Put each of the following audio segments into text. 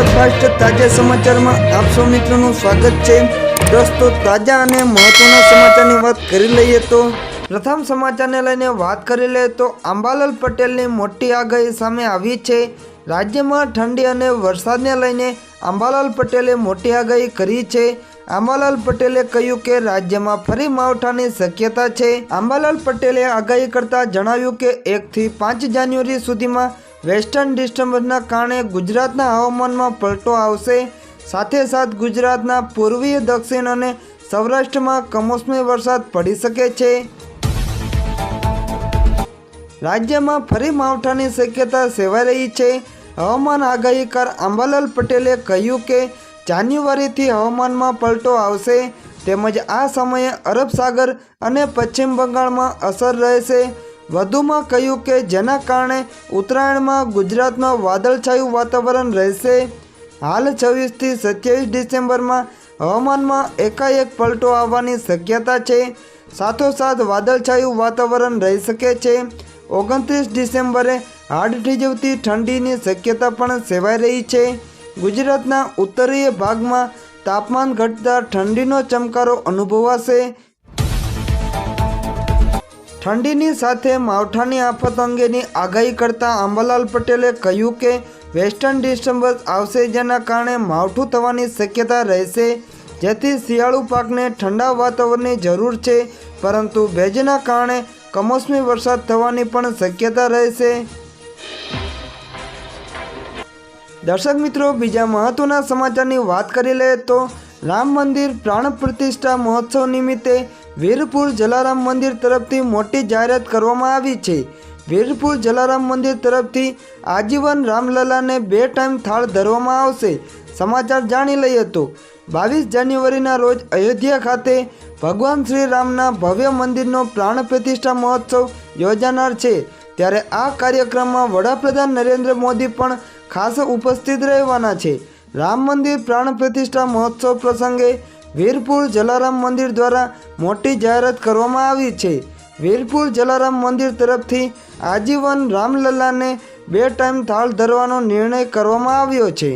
Superfast તાજા સમાચારમાં આપ સૌ મિત્રોનું સ્વાગત છે. દોસ્તો, તાજા અને મહત્વના સમાચારની વાત કરી લઈએ તો પ્રથમ સમાચારને લઈને વાત કરી લઈએ તો અંબાલાલ પટેલની મોટી આગાહી સામે આવી છે. રાજ્યમાં ઠંડી અને વરસાદને લઈને અંબાલાલ પટેલે મોટી આગાહી કરી છે. આંબાલાલ પટેલે કહ્યું કે રાજ્યમાં ફરી માવઠાની શક્યતા છે. આંબાલાલ પટેલે આગાહી કરતા જણાવ્યું કે એકથી પાંચ જાન્યુઆરી સુધીમાં વેસ્ટર્ન ડિસ્ટર્બન્સના કારણે ગુજરાતના હવામાનમાં પલટો આવશે. સાથે સાથ ગુજરાતના પૂર્વીય, દક્ષિણ અને સૌરાષ્ટ્રમાં કમોસમી વરસાદ પડી શકે છે. રાજ્યમાં ફરી માવઠાની શક્યતા સેવાઈ રહી છે. હવામાન આગાહીકાર અંબાલાલ પટેલે કહ્યું કે, જાન્યુઆરીથી હવામાનમાં પલટો આવશે. તેમજ આ સમયે અરબ સાગર અને પશ્ચિમ બંગાળમાં અસર રહેશે. વધુમાં કહ્યું કે જેના કારણે ઉત્તરાયણમાં ગુજરાતમાં વાદળછાયું વાતાવરણ રહેશે. હાલ છવ્વીસથી સત્યાવીસ ડિસેમ્બરમાં હવામાનમાં એકાએક પલટો આવવાની શક્યતા છે. સાથોસાથ વાદળછાયું વાતાવરણ રહી શકે છે. ઓગણત્રીસ ડિસેમ્બરે હાડ થીજવતી ઠંડીની શક્યતા પણ સેવાઈ રહી છે. ગુજરાતના ઉત્તરીય ભાગમાં તાપમાન ઘટતા ઠંડીનો ચમકારો અનુભવાશે. ઠંડીની સાથે માવઠાની આફત અંગેની આગાહી કરતા અંબાલાલ પટેલે કહ્યું કે, વેસ્ટર્ન ડિસ્ટર્બન્સ આવશે જેના કારણે માવઠું થવાની શક્યતા રહેશે, જેથી શિયાળુ પાકને ઠંડા વાતાવરણની જરૂર છે, પરંતુ ભેજના કારણે કમોસમી વરસાદ થવાની પણ શક્યતા રહેશે. દર્શક મિત્રો, બીજા મહત્વના સમાચારની વાત કરી લઈએ તો રામ મંદિર પ્રાણ પ્રતિષ્ઠા મહોત્સવ નિમિત્તે વીરપુર જલારામ મંદિર તરફથી મોટી જાહેરાત કરવામાં આવી છે. વીરપુર જલારામ મંદિર તરફથી આજીવન રામલલાને બે ટાઈમ થાળ ધરવામાં આવશે. સમાચાર જાણી લઈએ તો, બાવીસ જાન્યુઆરીના રોજ અયોધ્યા ખાતે ભગવાન શ્રી રામના ભવ્ય મંદિરનો પ્રાણ પ્રતિષ્ઠા મહોત્સવ યોજાનાર છે. ત્યારે આ કાર્યક્રમમાં વડાપ્રધાન નરેન્દ્ર મોદી પણ ખાસ ઉપસ્થિત રહેવાના છે. રામ મંદિર પ્રાણ પ્રતિષ્ઠા મહોત્સવ પ્રસંગે વીરપુર જલારામ મંદિર દ્વારા મોટી જાહેરાત કરવામાં આવી છે. વીરપુર જલારામ મંદિર તરફથી આજીવન રામલલ્લાને બે ટાઈમ થાળ ધરવાનો નિર્ણય કરવામાં આવ્યો છે.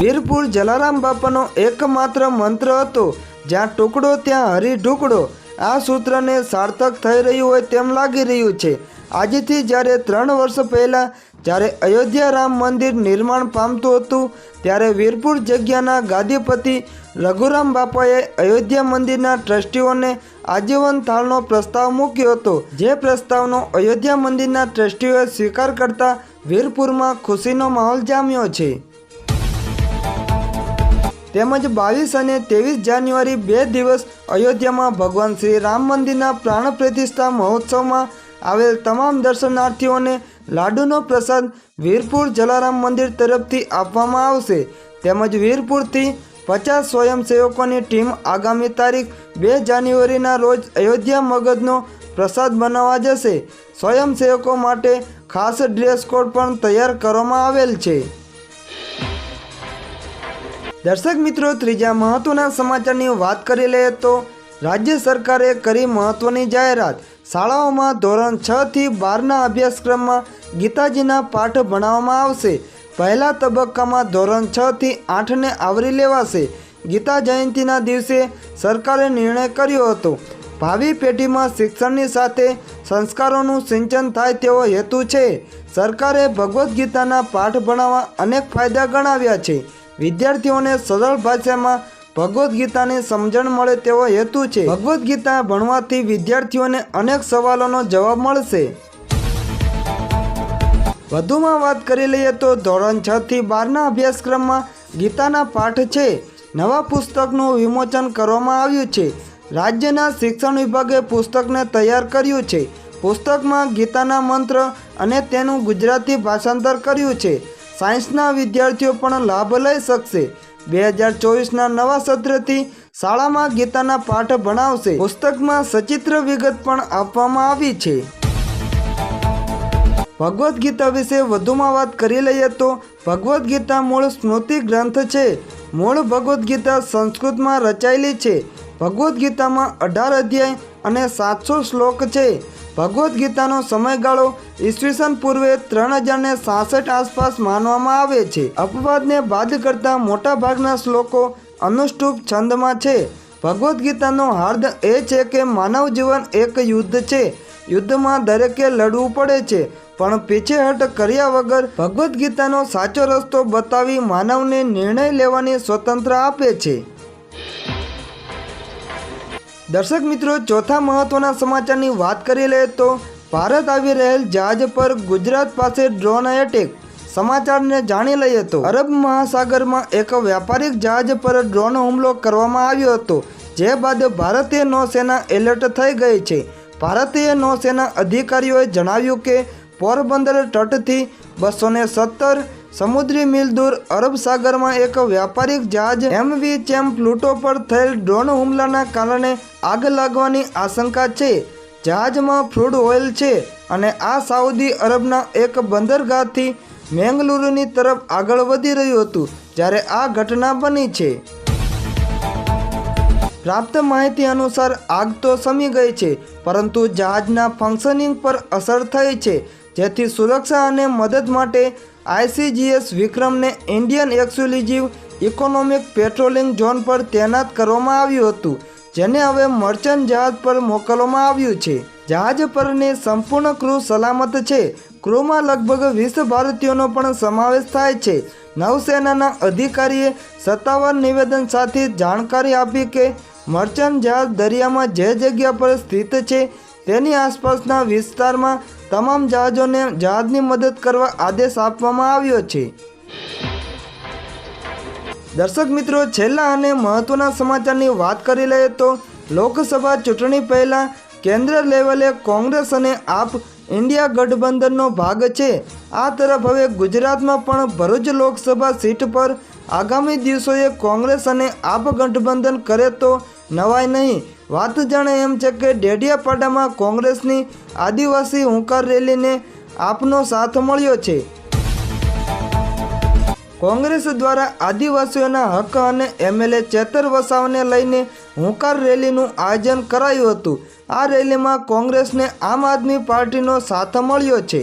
વીરપુર જલારામ બાપાનો એકમાત્ર મંત્ર હતો, જ્યાં ટુકડો ત્યાં હરી ઢુકડો આ સૂત્રને સાર્થક થઈ રહ્યું હોય તેમ લાગી રહ્યું છે. આજથી જ્યારે ત્રણ વર્ષ પહેલાં જ્યારે અયોધ્યા રામ મંદિર નિર્માણ પામતું હતું, ત્યારે વીરપુર જગ્યાના ગાદીપતિ રઘુરામ બાપાએ અયોધ્યા મંદિરના ટ્રસ્ટીઓને આજીવન થાળનો પ્રસ્તાવ મૂક્યો હતો. જે પ્રસ્તાવનો અયોધ્યા મંદિરના ટ્રસ્ટીઓએ સ્વીકાર કરતા વીરપુરમાં ખુશીનો માહોલ જામ્યો છે. તેમજ બાવીસ અને ત્રેવીસ જાન્યુઆરી બે દિવસ અયોધ્યામાં ભગવાન શ્રી રામ મંદિરના પ્રાણ પ્રતિષ્ઠા મહોત્સવમાં આવેલ તમામ દર્શનાર્થીઓને લાડુનો પ્રસાદ વીરપુર જલારામ મંદિર તરફથી આપવામાં આવશે. તેમજ વીરપુરથી પચાસ સ્વયંસેવકોની ટીમ આગામી તારીખ બે જાન્યુઆરીના રોજ અયોધ્યા મગજનો પ્રસાદ બનાવવા જશે. સ્વયંસેવકો માટે ખાસ ડ્રેસ કોડ પણ તૈયાર કરવામાં આવેલ છે. દર્શક મિત્રો, ત્રીજા મહત્વના સમાચારની વાત કરી લઈએ તો રાજ્ય સરકારે કરી મહત્વની જાહેરાત. શાળાઓમાં ધોરણ છ થી બારના અભ્યાસક્રમમાં ગીતાજીના પાઠ ભણાવવામાં આવશે. પહેલા તબક્કામાં ધોરણ છ થી આઠને આવરી લેવાશે. ગીતા જયંતિના દિવસે સરકારે નિર્ણય કર્યો હતો. ભાવિ પેઢીમાં શિક્ષણની સાથે સંસ્કારોનું સિંચન થાય તેવો હેતુ છે. સરકારે ભગવદ્ ગીતાના પાઠ ભણાવવા અનેક ફાયદા ગણાવ્યા છે. વિદ્યાર્થીઓને સરળ ભાષામાં ભગવદ્ ગીતાની સમજણ મળે તેવો હેતુ છે. ભગવદ્ ગીતા ભણવાથી વિદ્યાર્થીઓને અનેક સવાલોનો જવાબ મળશે. વધુમાં વાત કરી લઈએ તો ધોરણ છ થી બારના અભ્યાસક્રમમાં ગીતાના પાઠ છે. નવા પુસ્તકનું વિમોચન કરવામાં આવ્યું છે. રાજ્યના શિક્ષણ વિભાગે પુસ્તકને તૈયાર કર્યું છે. પુસ્તકમાં ગીતાના મંત્ર અને તેનું ગુજરાતી ભાષાંતર કર્યું છે. સાયન્સના વિદ્યાર્થીઓ પણ લાભ લઈ શકશે. બે હજાર ચોવીસના નવા સત્રથી શાળામાં ગીતાના પાઠ ભણાવશે. પુસ્તકમાં સચિત્ર વિગત પણ આપવામાં આવી છે. ભગવદ્ ગીતા વિશે વધુમાં વાત કરી લઈએ તો ભગવદ્ ગીતા મૂળ સ્મૃતિ ગ્રંથ છે. મૂળ ભગવદ્ ગીતા સંસ્કૃતમાં રચાયેલી છે. ભગવદ્ ગીતામાં અઢાર અધ્યાય અને સાતસો શ્લોક છે. ભગવદ્ ગીતાનો સમયગાળો ઈસવીસન પૂર્વે ત્રણ હજારને સાસઠ આસપાસ માનવામાં આવે છે. અપવાદને બાદ કરતા મોટા ભાગના શ્લોકો અનુષ્ટુપ છંદમાં છે. ભગવદ્ ગીતાનો હાર્દ એ છે કે માનવ જીવન એક યુદ્ધ છે. યુદ્ધમાં દરેકે લડવું પડે છે, પણ પીછેહટ કર્યા વગર ભગવદ્ ગીતાનો સાચો રસ્તો બતાવી માનવને નિર્ણય લેવાની સ્વતંત્ર આપે છે. દર્શક મિત્રો, ચોથા મહત્વના સમાચારની વાત કરી લઈએ તો ભારત આવી રહેલ જહાજ પર ગુજરાત પાસે ડ્રોન એટેક સમાચારને જાણી લઈએ તો અરબ મહાસાગરમાં એક વ્યાપારિક જહાજ પર ડ્રોન હુમલો કરવામાં આવ્યો હતો, જે બાદ ભારતીય નૌસેના એલર્ટ થઈ ગઈ છે. ભારતીય નૌસેના અધિકારીઓએ જણાવ્યું કે પોરબંદર તટથી બસો સત્તર સમુદ્રી મિલ દૂર અરબ સાગરમાં એક વ્યાપારિક જહાજ એમવી ચેમ પ્લુટો પર થયેલ ડ્રોન હુમલાના કારણે આગ લાગવાની આશંકા છે. જહાજમાં ફ્રૂડ ઓઇલ છે અને આ સાઉદી અરબના એક બંદરગાહથી મેંગલુરુની તરફ આગળ વધી રહ્યું હતું, જ્યારે આ ઘટના બની છે. પ્રાપ્ત માહિતી અનુસાર, આગ તો સમી ગઈ છે, પરંતુ જહાજના ફંક્શનિંગ પર અસર થઈ છે, જેથી સુરક્ષા અને મદદ માટે ICGS વિક્રમને Indian exclusive economic patrolling zone પર તૈનાત કરવામાં આવ્યું હતું, જેને હવે મર્ચન્ટ જહાજ પર મોકલવામાં આવ્યું છે. જહાજ પરની સંપૂર્ણ ક્રૂ સલામત છે. ક્રૂમાં લગભગ વીસ ભારતીયોનો પણ સમાવેશ થાય છે. નૌસેનાના અધિકારીએ સત્તાવાર નિવેદન સાથે જાણકારી આપી કે, મર્ચન્ટ જહાજ દરિયામાં જે જગ્યા પર સ્થિત છે તેની આસપાસના વિસ્તારમાં તમામ જહાજોને જહાજની મદદ કરવા આદેશ આપવામાં આવ્યો છે. દર્શક મિત્રો, છેલ્લા અને મહત્વના સમાચારની વાત કરી લઈએ તો લોકસભા ચૂંટણી પહેલાં કેન્દ્ર લેવલે કોંગ્રેસ અને આપ ઇન્ડિયા ગઠબંધનનો ભાગ છે. આ તરફ હવે ગુજરાતમાં પણ ભરૂચ લોકસભા સીટ પર આગામી દિવસોએ કોંગ્રેસ અને આપ ગઠબંધન કરે તો નવાય નહીં. વાત જાણે એમ છે કે ડેડિયાપાડામાં કોંગ્રેસની આદિવાસી હુંકાર રેલીને આપનો સાથ મળ્યો છે. કોંગ્રેસ દ્વારા આદિવાસીઓના હક અને એમએલએ ચેતર વસાવાને લઈને હુંકાર રેલીનું આયોજન કરાયું હતું. આ રેલીમાં કોંગ્રેસને આમ આદમી પાર્ટીનો સાથ મળ્યો છે.